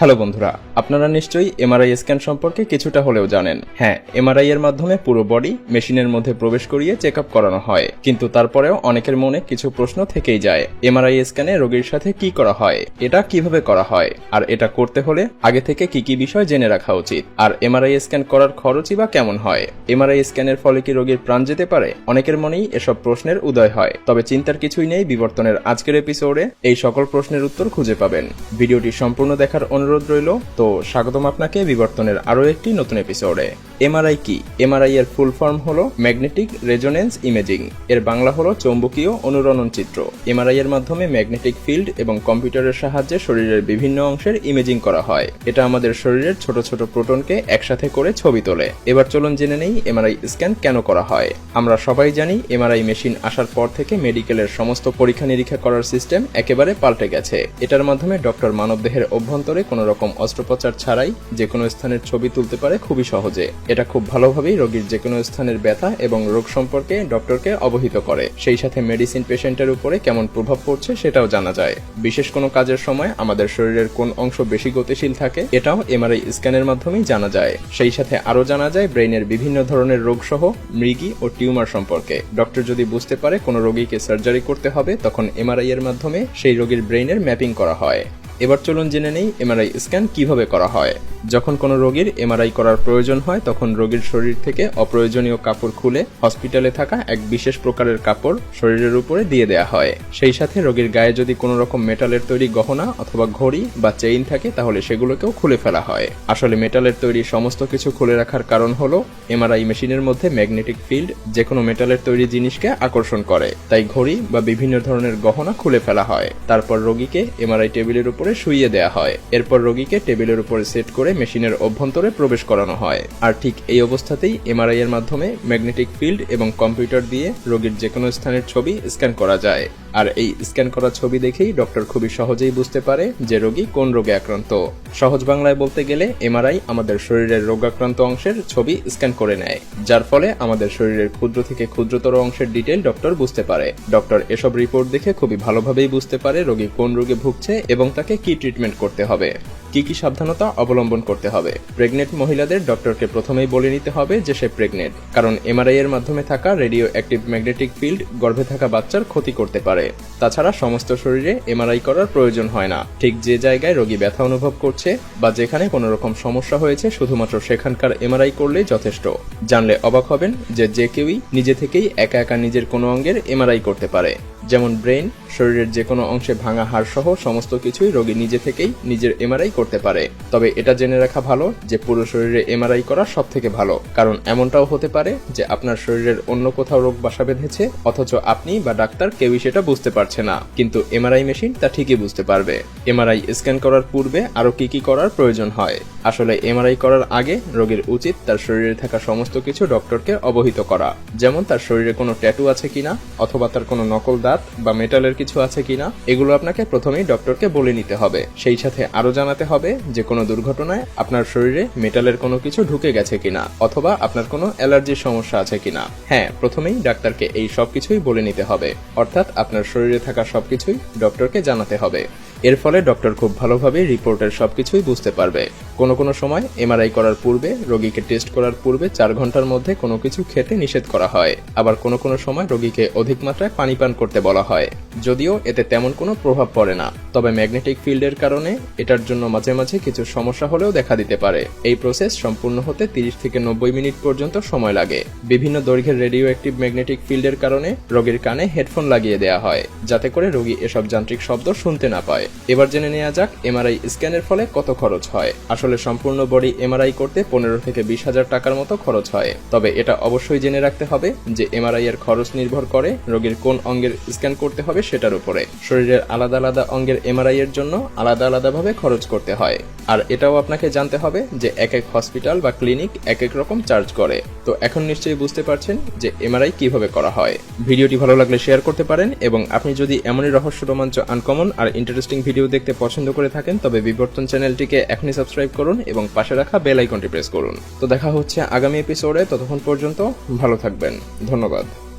Hello বন্ধুরা, আপনারা নিশ্চয়ই এমআরআই স্ক্যান সম্পর্কে কিছুটা হলেও জানেন। হ্যাঁ এমআরআই এর মাধ্যমে পুরো বডি মেশিনের মধ্যে প্রবেশ করিয়ে চেক আপ করানো হয়। কিন্তু তারপরেও অনেকের মনে কিছু প্রশ্ন থেকেই যায় এমআরআই স্ক্যানে রোগীর সাথে কি করা হয়, এটা কীভাবে করা হয়, আর এটা করতে হলে আগে থেকে কি কি বিষয় জেনে রাখা উচিত, আর এমআরআই স্ক্যান করার খরচই বা কেমন হয়? এমআরআই স্ক্যানের ফলে কি রোগীর প্রাণ যেতে পারে? অনেকের মনেই এসব প্রশ্নের উদয় হয়। তবে চিন্তার কিছুই নেই বিবর্তনের আজকের এপিসোডে এই সকল প্রশ্নের উত্তর খুঁজে পাবেন। ভিডিওটি সম্পূর্ণ দেখার অনুরোধ রইল। তো স্বাগতম আপনাকে বিবর্তনের আরও একটি নতুন এপিসোডে এমআরআই কি? এমআরআই এর ফুল ফর্ম হলো ম্যাগনেটিক রেজোনেন্স ইমেজিং এর বাংলা হলো চৌম্বকীয় অনুরণন চিত্র। এমআরআই এর মাধ্যমে ম্যাগনেটিক ফিল্ড এবং কম্পিউটারের সাহায্যে শরীরের বিভিন্ন অংশের ইমেজিং করা হয়। এটা আমাদের শরীরের ছোট ছোট প্রোটনকে একসাথে করে ছবি তোলে। এবার চলুন জেনে নেই এমআরআই স্ক্যান কেন করা হয়। আমরা সবাই জানি এমআরআই মেশিন আসার পর থেকে মেডিকেলের সমস্ত পরীক্ষা নিরীক্ষা করার সিস্টেম একেবারে পাল্টে গেছে। এটার মাধ্যমে ডক্টর মানবদেহের অভ্যন্তরে কোনো রকম অস্ত্রোপচার ছাড়াই যে কোনো স্থানের ছবি তুলতে পারে খুবই সহজে। এটা খুব ভালোভাবেই রোগীর যে কোনো স্থানের ব্যথা এবং রোগ সম্পর্কে ডক্টরকে অবহিত করে। সেই সাথে মেডিসিন পেশেন্টের উপরে কেমন প্রভাব পড়ছে সেটাও জানা যায়। বিশেষ কোনো কাজের সময় আমাদের শরীরের কোন অংশ বেশি গতিশীল থাকে, এটাও এমআরআই স্ক্যানের মাধ্যমেই জানা যায়। সেই সাথে আরও জানা যায় ব্রেইনের বিভিন্ন ধরনের রোগ সহ মৃগী ও টিউমার সম্পর্কে। ডক্টর যদি বুঝতে পারে কোনো রোগীকে সার্জারি করতে হবে, তখন এমআরআই এর মাধ্যমে সেই রোগীর ব্রেইনের ম্যাপিং করা হয়। এবার চলুন জেনে নেই এমআরআই স্ক্যান কীভাবে করা হয়। যখন কোনো রোগীর এমআরআই করার প্রয়োজন হয়, তখন রোগীর শরীর থেকে অপ্রয়োজনীয় কাপড় খুলে হসপিটালে থাকা এক বিশেষ প্রকারের কাপড় শরীরের উপরে দিয়ে দেয়া হয়। সেই সাথে রোগীর গায়ে যদি কোনো রকম মেটালের তৈরি গহনা অথবা ঘড়ি বা চেইন থাকে, তাহলে সেগুলোকেও খুলে ফেলা হয়। আসলে মেটালের তৈরি সমস্ত কিছু খুলে রাখার কারণ হলো এমআরআই মেশিনের মধ্যে ম্যাগনেটিক ফিল্ড যে কোনো মেটালের তৈরি জিনিসকে আকর্ষণ করে। তাই ঘড়ি বা বিভিন্ন ধরনের গহনা খুলে ফেলা হয়। তারপর রোগীকে এমআরআই টেবিলের উপরে শুইয়ে দেওয়া হয়। এরপর রোগীকে টেবিলের উপরে সেট করে মেশিনের অভ্যন্তরে প্রবেশ করানো হয়। আর ঠিক এই অবস্থাতেই এমআরআই এর মাধ্যমে ম্যাগনেটিক ফিল্ড এবং কম্পিউটার দিয়ে রোগীর যে কোনো স্থানের ছবি স্ক্যান করা যায়। আর এই স্ক্যান করা ছবি দেখেই ডক্টর খুবই সহজেই বুঝতে পারে যে রোগী কোন রোগে আক্রান্ত। সহজ বাংলায় বলতে গেলে, এমআরআই আমাদের শরীরের রোগাক্রান্ত অংশের ছবি স্ক্যান করে নেয়। যার ফলে আমাদের শরীরের ক্ষুদ্র থেকে ক্ষুদ্রতর অংশের ডিটেল ডক্টর বুঝতে পারে। ডক্টর এসব রিপোর্ট দেখে খুবই ভালোভাবেই বুঝতে পারে রোগী কোন রোগে ভুগছে এবং তাকে কি ট্রিটমেন্ট করতে হবে? কি কি সাবধানতা অবলম্বন করতে হবে? প্রেগনেন্ট মহিলাদের ডক্টরকে প্রথমেই বলে নিতে হবে যে সে প্রেগনেন্ট কারণ এমআরআই এর মাধ্যমে থাকা রেডিও অ্যাক্টিভ ম্যাগনেটিক ফিল্ড গর্ভে থাকা বাচ্চার ক্ষতি করতে পারে। তাছাড়া সমস্ত শরীরে এমআরআই করার প্রয়োজন হয় না। ঠিক যে জায়গায় রোগী ব্যথা অনুভব করছে বা যেখানে কোনো রকম সমস্যা হয়েছে, শুধুমাত্র সেখানকার এমআরআই করলেই যথেষ্ট। জানলে অবাক হবেন যে যে কেউই নিজে থেকেই একা একা নিজের কোনো অঙ্গের এমআরআই করতে পারে। যেমন ব্রেন শরীরের যে কোনো অংশে ভাঙা হাড় সহ সমস্ত কিছুই রোগী নিজে থেকেই নিজের এমআরআই করতে পারে। তবে এটা জেনে রাখা ভালো যে পুরো শরীরে এমআরআই করা সব থেকে ভালো, কারণ এমনটাও হতে পারে যে আপনার শরীরের অন্য কোথাও রোগ বাসা বেঁধেছে, অথচ আপনি বা ডাক্তার কেউই সেটা বুঝতে পারছে না। কিন্তু এমআরআই মেশিন তা ঠিকই বুঝতে পারবে। এমআরআই স্ক্যান করার পূর্বে আরও কি কি করার প্রয়োজন হয়? আসলে এমআরআই করার আগে রোগীর উচিত তার শরীরে থাকা সমস্ত কিছু ডক্টরকে অবহিত করা, যেমন তার শরীরে কোনো ট্যাটু আছে কিনা, অথবা তার কোনো নকল দাঁত বা মেটালের কিছু আছে কিনা, এগুলো আপনাকে প্রথমেই ডক্টরকে বলে নিতে হবে। সেই সাথে আরও জানাতে হবে যে কোনো দুর্ঘটনায় আপনার শরীরে মেটালের কোনো কিছু ঢুকে গেছে কিনা, অথবা আপনার কোনো অ্যালার্জির সমস্যা আছে কিনা। হ্যাঁ প্রথমেই ডাক্তারকে এই সব কিছুই বলে নিতে হবে। অর্থাৎ আপনার শরীরে থাকা সবকিছুই ডক্টরকে জানাতে হবে। এর ফলে ডক্টর খুব ভালোভাবে রিপোর্টের সবকিছুই বুঝতে পারবে। কোনো কোনো সময় এমআরআই করার পূর্বে, রোগীকে টেস্ট করার পূর্বে চার ঘণ্টার মধ্যে কোনো কিছু খেতে নিষেধ করা হয়। আবার কোনো কোনো সময় রোগীকে অধিক মাত্রায় পানি পান করতে বলা হয়। যদিও এতে তেমন কোনো প্রভাব পড়ে না। তবে ম্যাগনেটিক ফিল্ডের কারণে এটার জন্য মাঝে মাঝে কিছু সমস্যা হলেও দেখা দিতে পারে। এই প্রসেস সম্পূর্ণ হতে তিরিশ থেকে নব্বই মিনিট পর্যন্ত সময় লাগে। বিভিন্ন দৈর্ঘ্যের রেডিও অ্যাক্টিভ ম্যাগনেটিক ফিল্ডের কারণে রোগীর কানে হেডফোন লাগিয়ে দেওয়া হয়, যাতে করে রোগী এসব যান্ত্রিক শব্দ শুনতে না পায়। এবার জেনে নেওয়া যাক এমআরআই স্ক্যানের ফলে কত খরচ হয়। আসলে সম্পূর্ণ বডি এমআরআই করতে পনেরো থেকে বিশ হাজার টাকার মতো খরচ হয়। তবে এটা অবশ্যই জেনে রাখতে হবে যে এমআরআই এর খরচ নির্ভর করে রোগীর কোন অঙ্গের স্ক্যান করতে হবে সেটার উপরে। শরীরের আলাদা আলাদা অঙ্গের এমআরআই এর জন্য আলাদা আলাদাভাবে খরচ করতে হয়। আর এটাও আপনাকে জানতে হবে যে এক এক হসপিটাল বা ক্লিনিক এক এক রকম চার্জ করে। তো এখন নিশ্চয়ই বুঝতে পারছেন যে এমআরআই কীভাবে করা হয়। ভিডিওটি ভালো লাগলে শেয়ার করতে পারেন এবং আপনি যদি এমনই রহস্য রোমাঞ্চ আনকমন আর ইন্টারেস্টিং ভিডিও দেখতে পছন্দ করে থাকেন, তবে বিবর্তন চ্যানেলটিকে এখনই সাবস্ক্রাইব করুন এবং পাশে রাখা বেল আইকনটি প্রেস করুন। তো দেখা হচ্ছে আগামী এপিসোডে ততক্ষণ পর্যন্ত ভালো থাকবেন। ধন্যবাদ।